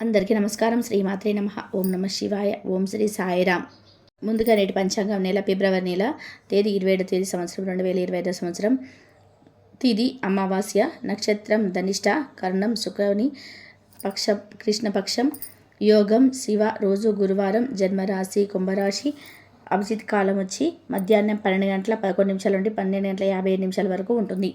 అందరికీ నమస్కారం. శ్రీమాత్రే నమ. ఓం నమ శివాయ. ఓం శ్రీ సాయిరామ్. ముందుగా నేటి పంచాంగం నెల ఫిబ్రవరి నెల తేదీ ఇరవై ఏడు తేదీ సంవత్సరం రెండు వేల ఇరవై ఐదో సంవత్సరం. తిది అమావాస్య నక్షత్రం ధనిష్ట కర్ణం శుక్రని పక్ష కృష్ణపక్షం యోగం శివ రోజు గురువారం జన్మరాశి కుంభరాశి అభిజిత్ కాలం వచ్చి మధ్యాహ్నం పన్నెండు గంటల పదకొండు నిమిషాల నుండి పన్నెండు గంటల యాభై ఐదు నిమిషాల వరకు ఉంటుంది.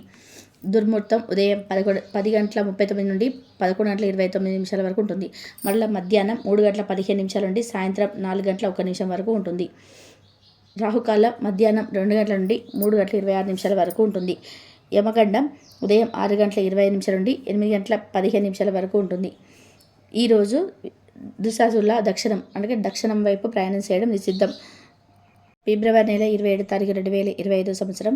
దుర్ముహూర్తం ఉదయం పదకొండు పది గంటల ముప్పై తొమ్మిది నుండి పదకొండు గంటల ఇరవై తొమ్మిది నిమిషాల వరకు ఉంటుంది. మళ్ళీ మధ్యాహ్నం మూడు గంటల పదిహేను నిమిషాల నుండి సాయంత్రం నాలుగు గంటల ఒక నిమిషం వరకు ఉంటుంది. రాహుకాలం మధ్యాహ్నం రెండు గంటల నుండి మూడు గంటల ఇరవై ఆరు నిమిషాల వరకు ఉంటుంది. యమగండం ఉదయం ఆరు గంటల ఇరవై నిమిషాల నుండి ఎనిమిది గంటల పదిహేను నిమిషాల వరకు ఉంటుంది. ఈరోజు దుశాసుల దక్షిణం అంటే దక్షిణం వైపు ప్రయాణం చేయడం నిషిద్ధం. ఫిబ్రవరి నెల ఇరవై ఏడు తారీఖు రెండు వేల ఇరవై ఐదు సంవత్సరం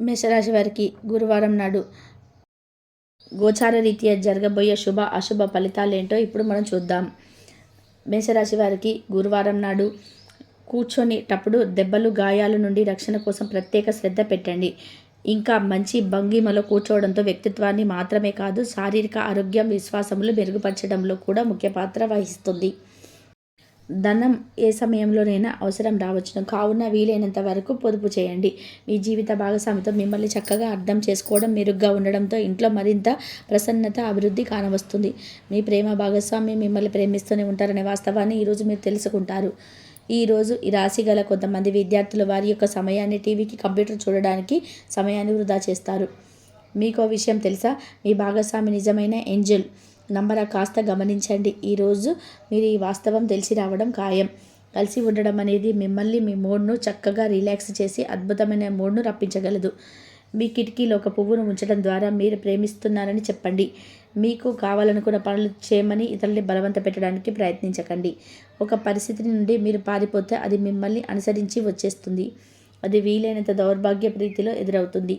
మేషరాశి వారికి గురువారం నాడు గోచార రీత్యా జరగబోయే శుభ అశుభ ఫలితాలేంటో ఇప్పుడు మనం చూద్దాం. మేషరాశి వారికి గురువారం నాడు కూర్చొనేటప్పుడు దెబ్బలు గాయాల నుండి రక్షణ కోసం ప్రత్యేక శ్రద్ధ పెట్టండి. ఇంకా మంచి భంగిమలో కూర్చోవడంతో వ్యక్తిత్వాన్ని మాత్రమే కాదు శారీరక ఆరోగ్యం విశ్వాసములు మెరుగుపరచడంలో కూడా ముఖ్య పాత్ర వహిస్తుంది. ధనం ఏ సమయంలోనైనా అవసరం రావచ్చును. కావున వీలైనంత వరకు పొదుపు చేయండి. మీ జీవిత భాగస్వామితో మిమ్మల్ని చక్కగా అర్థం చేసుకోవడం మెరుగ్గా ఉండడంతో ఇంట్లో మరింత ప్రసన్నత అభివృద్ధి కానవస్తుంది. మీ ప్రేమ భాగస్వామి మిమ్మల్ని ప్రేమిస్తూనే ఉంటారనే వాస్తవాన్ని ఈరోజు మీరు తెలుసుకుంటారు. ఈరోజు ఈ రాశి గల కొంతమంది విద్యార్థులు వారి యొక్క సమయాన్ని టీవీకి కంప్యూటర్ చూడడానికి సమయాన్ని వృధా చేస్తారు. మీకో విషయం తెలుసా? మీ భాగస్వామి నిజమైన ఏంజల్. నంబరా కాస్త గమనించండి. ఈరోజు మీరు ఈ వాస్తవం తెలిసి రావడం ఖాయం. కలిసి ఉండడం అనేది మిమ్మల్ని మీ మూడ్ను చక్కగా రిలాక్స్ చేసి అద్భుతమైన మూడ్ను రప్పించగలదు. మీ కిటికీలో ఒక పువ్వును ఉంచడం ద్వారా మీరు ప్రేమిస్తున్నారని చెప్పండి. మీకు కావాలనుకున్న పనులు చేయమని ఇతరుల్ని బలవంత పెట్టడానికి ప్రయత్నించకండి. ఒక పరిస్థితి నుండి మీరు పారిపోతే అది మిమ్మల్ని అనుసరించి వచ్చేస్తుంది. అది వీలైనంత దౌర్భాగ్య ప్రీతిలో ఎదురవుతుంది.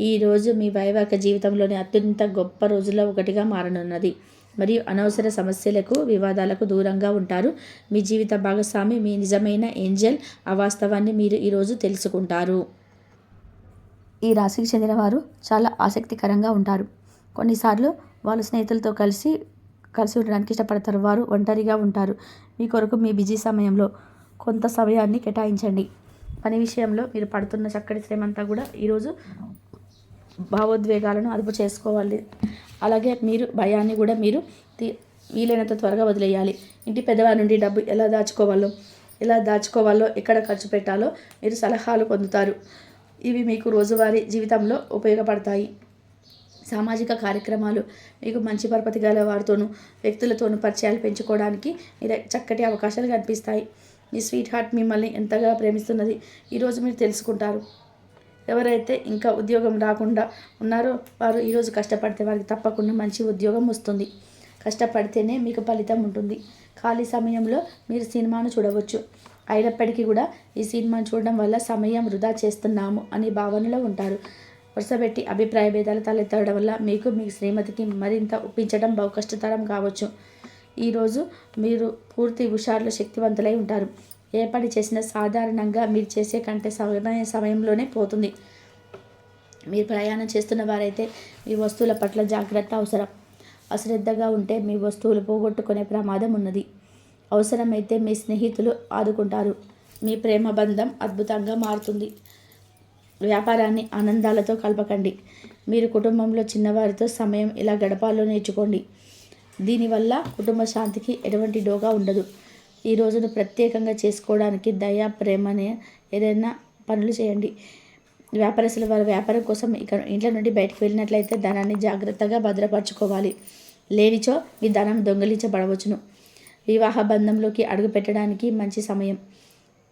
ఈరోజు మీ వైవాహిక జీవితంలోని అత్యంత గొప్ప రోజుల్లో ఒకటిగా మారనున్నది. మరియు అనవసర సమస్యలకు వివాదాలకు దూరంగా ఉంటారు. మీ జీవిత భాగస్వామి మీ నిజమైన ఏంజల్ ఆ వాస్తవాన్ని మీరు ఈరోజు తెలుసుకుంటారు. ఈ రాశికి చెందిన వారు చాలా ఆసక్తికరంగా ఉంటారు. కొన్నిసార్లు వాళ్ళు స్నేహితులతో కలిసి కలిసి ఉండడానికి ఇష్టపడతారు. వారు ఒంటరిగా ఉంటారు. మీ కొరకు మీ బిజీ సమయంలో కొంత సమయాన్ని కేటాయించండి. పని విషయంలో మీరు పడుతున్న చక్కటి శ్రమంతా కూడా ఈరోజు భావోద్వేగాలను అదుపు చేసుకోవాలి. అలాగే మీరు భయాన్ని కూడా మీరు వీలైనంత త్వరగా వదిలేయాలి. ఇంటి పెద్దవారి నుండి డబ్బు ఎలా దాచుకోవాలో ఎలా దాచుకోవాలో ఎక్కడ ఖర్చు పెట్టాలో మీరు సలహాలు పొందుతారు. ఇవి మీకు రోజువారీ జీవితంలో ఉపయోగపడతాయి. సామాజిక కార్యక్రమాలు మీకు మంచి పరపతి గల వారితోనూ వ్యక్తులతోనూ పరిచయాలు పెంచుకోవడానికి మీరు చక్కటి అవకాశాలు కనిపిస్తాయి మీ స్వీట్ హార్ట్ మిమ్మల్ని ఎంతగా ప్రేమిస్తున్నది ఈరోజు మీరు తెలుసుకుంటారు. ఎవరైతే ఇంకా ఉద్యోగం రాకుండా ఉన్నారో వారు ఈరోజు కష్టపడితే వారికి తప్పకుండా మంచి ఉద్యోగం వస్తుంది. కష్టపడితేనే మీకు ఫలితం ఉంటుంది. ఖాళీ సమయంలో మీరు సినిమాను చూడవచ్చు. అయినప్పటికీ కూడా ఈ సినిమాను చూడడం వల్ల సమయం వృధా చేస్తున్నాము అనే భావనలో ఉంటారు. వరుసపెట్టి అభిప్రాయ భేదాలు తలెత్తడం వల్ల మీకు మీ శ్రీమతికి మరింత ఒప్పించడం బహు కష్టతరం కావచ్చు. ఈరోజు మీరు పూర్తి హుషారులో శక్తివంతులై ఉంటారు. ఏ పని చేసినా సాధారణంగా మీరు చేసే కంటే సమయ సమయంలోనే పోతుంది. మీరు ప్రయాణం చేస్తున్న వారైతే మీ వస్తువుల పట్ల జాగ్రత్త అవసరం. అశ్రద్ధగా ఉంటే మీ వస్తువులు పోగొట్టుకునే ప్రమాదం ఉన్నది. అవసరమైతే మీ స్నేహితులు ఆదుకుంటారు. మీ ప్రేమ బంధం అద్భుతంగా మారుతుంది. వ్యాపారాన్ని ఆనందాలతో కలపకండి. మీరు కుటుంబంలో చిన్నవారితో సమయం ఇలా గడపాలో నేర్చుకోండి. దీనివల్ల కుటుంబ శాంతికి ఎటువంటి డోగా ఉండదు. ఈ రోజును ప్రత్యేకంగా చేసుకోవడానికి దయా ప్రేమనే ఏదైనా పనులు చేయండి. వ్యాపారస్తుల వారి వ్యాపారం కోసం ఇక్కడ ఇంట్లో నుండి బయటకు వెళ్ళినట్లయితే ధనాన్ని జాగ్రత్తగా భద్రపరచుకోవాలి. లేనిచో మీ ధనం దొంగిలించబడవచ్చును. వివాహ బంధంలోకి అడుగు పెట్టడానికి మంచి సమయం.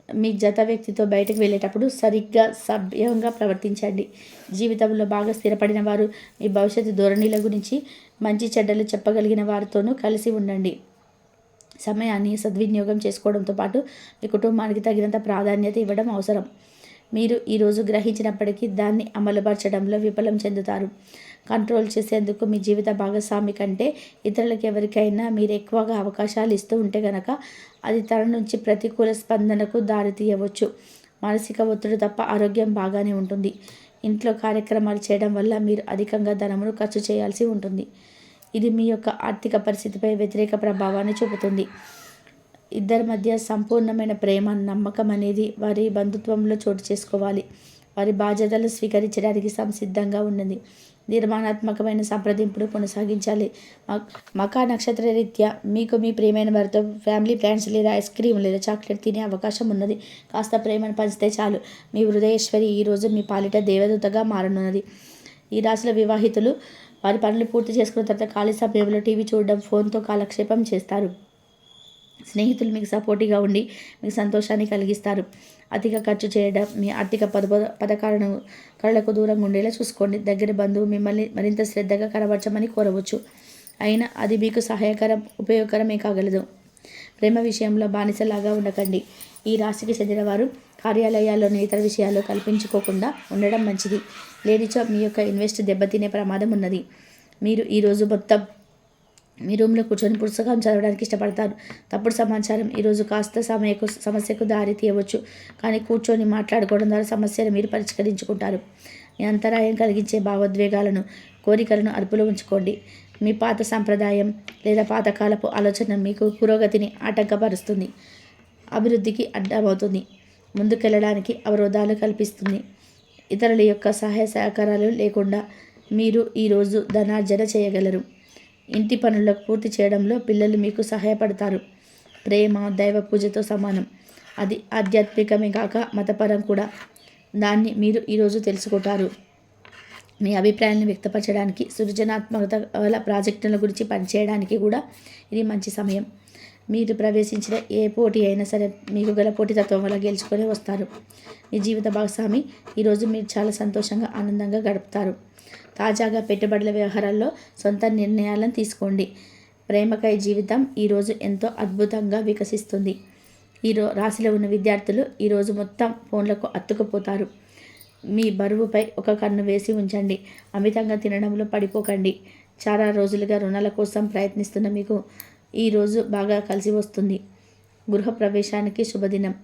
మీ జత వ్యక్తితో బయటకు వెళ్ళేటప్పుడు సరిగ్గా సభ్యంగా ప్రవర్తించండి. జీవితంలో బాగా స్థిరపడిన వారు మీ భవిష్యత్తు ధోరణిల గురించి మంచి చెడ్డలు చెప్పగలిగిన వారితోనూ కలిసి ఉండండి. సమయాన్ని సద్వినియోగం చేసుకోవడంతో పాటు మీ కుటుంబానికి తగినంత ప్రాధాన్యత ఇవ్వడం అవసరం. మీరు ఈరోజు గ్రహించినప్పటికీ దాన్ని అమలుపరచడంలో విఫలం చెందుతారు. కంట్రోల్ చేసేందుకు మీ జీవిత భాగస్వామి కంటే ఇతరులకు ఎవరికైనా మీరు ఎక్కువగా అవకాశాలు ఇస్తూ ఉంటే గనక అది తన నుంచి ప్రతికూల స్పందనకు దారితీయవచ్చు. మానసిక ఒత్తిడి తప్ప ఆరోగ్యం బాగానే ఉంటుంది. ఇంట్లో కార్యక్రమాలు చేయడం వల్ల మీరు అధికంగా ధనమును ఖర్చు చేయాల్సి ఉంటుంది. ఇది మీ యొక్క ఆర్థిక పరిస్థితిపై వ్యతిరేక ప్రభావాన్ని చూపుతుంది. ఇద్దరి మధ్య సంపూర్ణమైన ప్రేమ నమ్మకం అనేది వారి బంధుత్వంలో చోటు చేసుకోవాలి. వారి బాధ్యతలు స్వీకరించడానికి సంసిద్ధంగా ఉన్నది నిర్మాణాత్మకమైన సంప్రదింపులు కొనసాగించాలి. మకా నక్షత్ర రీత్యా మీకు మీ ప్రియమైన వారితో ఫ్యామిలీ ప్లాన్స్ లేదా ఐస్ క్రీమ్ లేదా చాక్లెట్ తినే అవకాశం ఉన్నది. కాస్త ప్రేమను పంచితే చాలు. మీ హృదయేశ్వరి ఈరోజు మీ పాలిట దేవదూతగా మారనున్నది. ఈ రాశుల వివాహితులు వారి పనులు పూర్తి చేసుకున్న తర్వాత ఖాళీ సమయంలో టీవీ చూడడం ఫోన్తో కాలక్షేపం చేస్తారు. స్నేహితులు మీకు సపోర్టివ్గా ఉండి మీకు సంతోషాన్ని కలిగిస్తారు. అధిక ఖర్చు చేయడం మీ ఆర్థిక పద పథకాలను కళలకు దూరంగా ఉండేలా చూసుకోండి. దగ్గర బంధువు మిమ్మల్ని మరింత శ్రద్ధగా కనబరచమని కోరవచ్చు. అయినా అది మీకు సహాయకరం ఉపయోగకరమే కాగలదు. ప్రేమ విషయంలో బానిసలాగా ఉండకండి. ఈ రాశికి చెందినవారు కార్యాలయాల్లోని ఇతర విషయాలు కల్పించుకోకుండా ఉండడం మంచిది. లేనిచో మీ యొక్క ఇన్వెస్ట్ దెబ్బతినే ప్రమాదం ఉన్నది. మీరు ఈరోజు మొత్తం మీ రూమ్లో కూర్చొని పుస్తకం చదవడానికి ఇష్టపడతారు. తప్పుడు సమాచారం ఈరోజు కాస్త సమయకు సమస్యకు దారి తీయవచ్చు. కానీ కూర్చొని మాట్లాడుకోవడం ద్వారా సమస్యను మీరు పరిష్కరించుకుంటారు. మీ అంతరాయం కలిగించే భావోద్వేగాలను కోరికలను అదుపులో ఉంచుకోండి. మీ పాత సాంప్రదాయం లేదా పాతకాలపు ఆలోచన మీకు పురోగతిని ఆటంకపరుస్తుంది. అభివృద్ధికి అడ్డమవుతుంది. ముందుకెళ్ళడానికి అవరోధాలు కల్పిస్తుంది. ఇతరుల యొక్క సహాయ సహకారాలు లేకుండా మీరు ఈరోజు ధనార్జన చేయగలరు. ఇంటి పనులకు పూర్తి చేయడంలో పిల్లలు మీకు సహాయపడతారు. ప్రేమ దైవ పూజతో సమానం. అది ఆధ్యాత్మికమే కాక మతపరం కూడా. దాన్ని మీరు ఈరోజు తెలుసుకుంటారు. మీ అభిప్రాయాలను వ్యక్తపరచడానికి సృజనాత్మకత గల ప్రాజెక్టుల గురించి పనిచేయడానికి కూడా ఇది మంచి సమయం. మీరు ప్రవేశించిన ఏ పోటీ అయినా సరే మీకు గల పోటీతత్వం వల్ల గెలుచుకొని వస్తారు. మీ జీవిత భాగస్వామి ఈరోజు మీరు చాలా సంతోషంగా ఆనందంగా గడుపుతారు. తాజాగా పెట్టుబడుల వ్యవహారాల్లో సొంత నిర్ణయాలను తీసుకోండి. ప్రేమకై జీవితం ఈరోజు ఎంతో అద్భుతంగా వికసిస్తుంది. ఈరో రాశిలో ఉన్న విద్యార్థులు ఈరోజు మొత్తం ఫోన్లకు అత్తుకుపోతారు మీ బరువుపై ఒక కన్ను వేసి ఉంచండి. అమితంగా తినడంలో పడిపోకండి. చాలా రోజులుగా రుణాల కోసం ప్రయత్నిస్తున్న మీకు ఈరోజు బాగా కలిసి వస్తుంది. గృహప్రవేశానికి శుభదినం.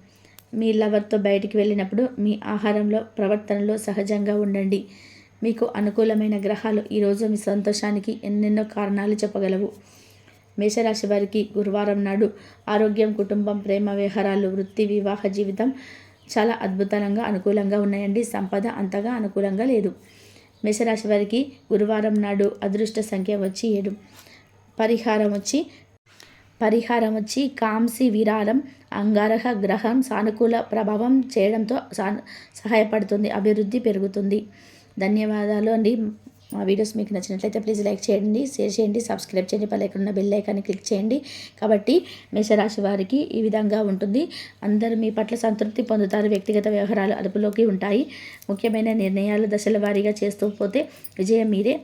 మీ లవర్తో బయటికి వెళ్ళినప్పుడు మీ ఆహారంలో ప్రవర్తనలో సహజంగా ఉండండి. మీకు అనుకూలమైన గ్రహాలు ఈరోజు మీ సంతోషానికి ఎన్నెన్నో కారణాలు చెప్పగలవు. మేషరాశి వారికి గురువారం నాడు ఆరోగ్యం కుటుంబం ప్రేమ వ్యవహారాలు వృత్తి వివాహ జీవితం చాలా అద్భుతంగా అనుకూలంగా ఉన్నాయండి. సంపద అంతగా అనుకూలంగా లేదు. మేషరాశి వారికి గురువారం నాడు అదృష్ట సంఖ్య వచ్చి ఏడు. పరిహారం వచ్చి పరిహారం వచ్చి కాంసి విరాళం అంగారహ గ్రహం సానుకూల ప్రభావం చేయడంతో సహాయపడుతుంది అభివృద్ధి పెరుగుతుంది. ధన్యవాదాలు అండి. మా వీడియోస్ మీకు నచ్చినట్లయితే ప్లీజ్ లైక్ చేయండి షేర్ చేయండి సబ్స్క్రైబ్ చేయండి పల్లె ఉన్న బెల్ ఐకాన్ని క్లిక్ చేయండి. కాబట్టి మేషరాశి వారికి ఈ విధంగా ఉంటుంది. అందరూ మీ పట్ల సంతృప్తి పొందుతారు వ్యక్తిగత వ్యవహారాలు అదుపులోకి ఉంటాయి. ముఖ్యమైన నిర్ణయాలు దశల వారీగా చేస్తూ పోతే విజయం మీరే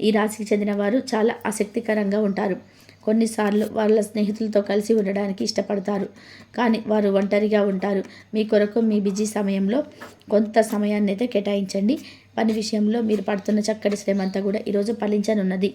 ఈ రాశికి చెందిన వారు చాలా ఆసక్తికరంగా ఉంటారు. కొన్నిసార్లు వాళ్ళ స్నేహితులతో కలిసి ఉండడానికి ఇష్టపడతారు. కానీ వారు ఒంటరిగా ఉంటారు. మీ కొరకు మీ బిజీ సమయంలో కొంత సమయాన్ని అయితే కేటాయించండి. పని విషయంలో మీరు పడుతున్న చక్కటి శ్రమ అంతా కూడా ఈరోజు ఫలించనున్నది.